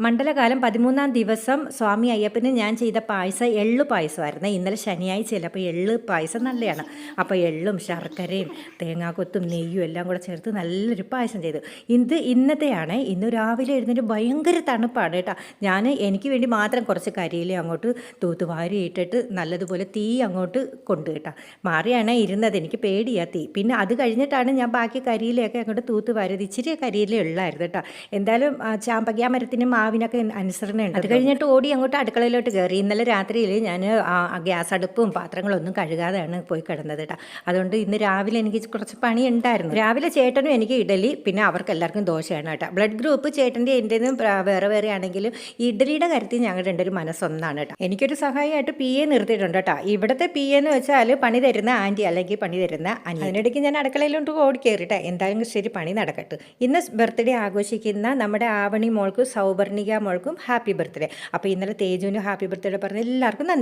മണ്ഡലകാലം പതിമൂന്നാം ദിവസം സ്വാമി അയ്യപ്പന് ഞാൻ ചെയ്ത പായസം എള്ളു പായസമായിരുന്നു. ഇന്നലെ ശനിയാഴ്ചയല്ല അപ്പോൾ എള്ള് പായസം നല്ലതാണ്. അപ്പോൾ എള്ളും ശർക്കരയും തേങ്ങാക്കൊത്തും നെയ്യും എല്ലാം കൂടെ ചേർത്ത് നല്ലൊരു പായസം ചെയ്തു. ഇത് ഇന്നത്തെയാണ്. ഇന്ന് രാവിലെ എഴുന്നേറ്റ് ഭയങ്കര തണുപ്പാണ് കേട്ടോ. ഞാൻ എനിക്ക് വേണ്ടി മാത്രം കുറച്ച് കരിയില അങ്ങോട്ട് തൂത്തുവാരി ഇട്ടിട്ട് നല്ലതുപോലെ തീ അങ്ങോട്ട് കൊണ്ടു കേട്ടോ. മാറിയാണ് ഇരുന്നത്. എനിക്ക് പേടിയാ തീ. പിന്നെ അത് കഴിഞ്ഞിട്ടാണ് ഞാൻ ബാക്കി കരിയിലയൊക്കെ അങ്ങോട്ട് തൂത്ത് വാരിയത് ഇച്ചിരി കരിയില ഉള്ളായിരുന്നു കേട്ടോ. എന്തായാലും ആ, ചാമ്പയ്ക്ക മരത്തിന് മാവിനൊക്കെ അനുസരണയുണ്ട്. അത് കഴിഞ്ഞിട്ട് ഓടി അങ്ങോട്ട് അടുക്കളയിലോട്ട് കയറി. ഇന്നലെ രാത്രിയിൽ ഞാൻ ഗ്യാസ് അടുപ്പും പാത്രങ്ങളൊന്നും കഴുകാതെയാണ് പോയി കിടന്നത് കേട്ടോ അതുകൊണ്ട് ഇന്ന് രാവിലെ എനിക്ക് കുറച്ച് പണി ഉണ്ടായിരുന്നു രാവിലെ ചേട്ടനും എനിക്ക് ഇഡലി പിന്നെ അവർക്ക് എല്ലാവർക്കും ദോശയാണ് കേട്ടോ ബ്ലഡ് ഗ്രൂപ്പ് ചേട്ടന്റെ എന്റെതും വേറെ വേറെ ആണെങ്കിലും ഇഡലിയുടെ കാര്യത്തിൽ ഞങ്ങളുടെ രണ്ട് ഒരു മനസ്സൊന്നാണ് കേട്ടോ എനിക്കൊരു സഹായമായിട്ട് പി എ നിർത്തിയിട്ടുണ്ട് കേട്ടോ ഇവിടുത്തെ പി എന്ന് വെച്ചാൽ പണി തരുന്ന ആന്റി അല്ലെങ്കിൽ പണി തരുന്ന അനി അതിനിടയ്ക്ക് ഞാൻ അടുക്കളയിലോട്ട് ഓടി കയറിട്ടെ എന്തായാലും ശരി പണി നടക്കട്ടെ. ഇന്ന് ബർത്ത്ഡേ ആഘോഷിക്കുന്ന നമ്മുടെ ആവണി മോൾക്കും സൗവർണിക മോൾക്കും ഹാപ്പി ബർത്ത്ഡേ. അപ്പോൾ ഇന്നലെ തേജുവിന് ഹാപ്പി ബർത്ത്ഡേ പറഞ്ഞ എല്ലാവർക്കും നന്ദി.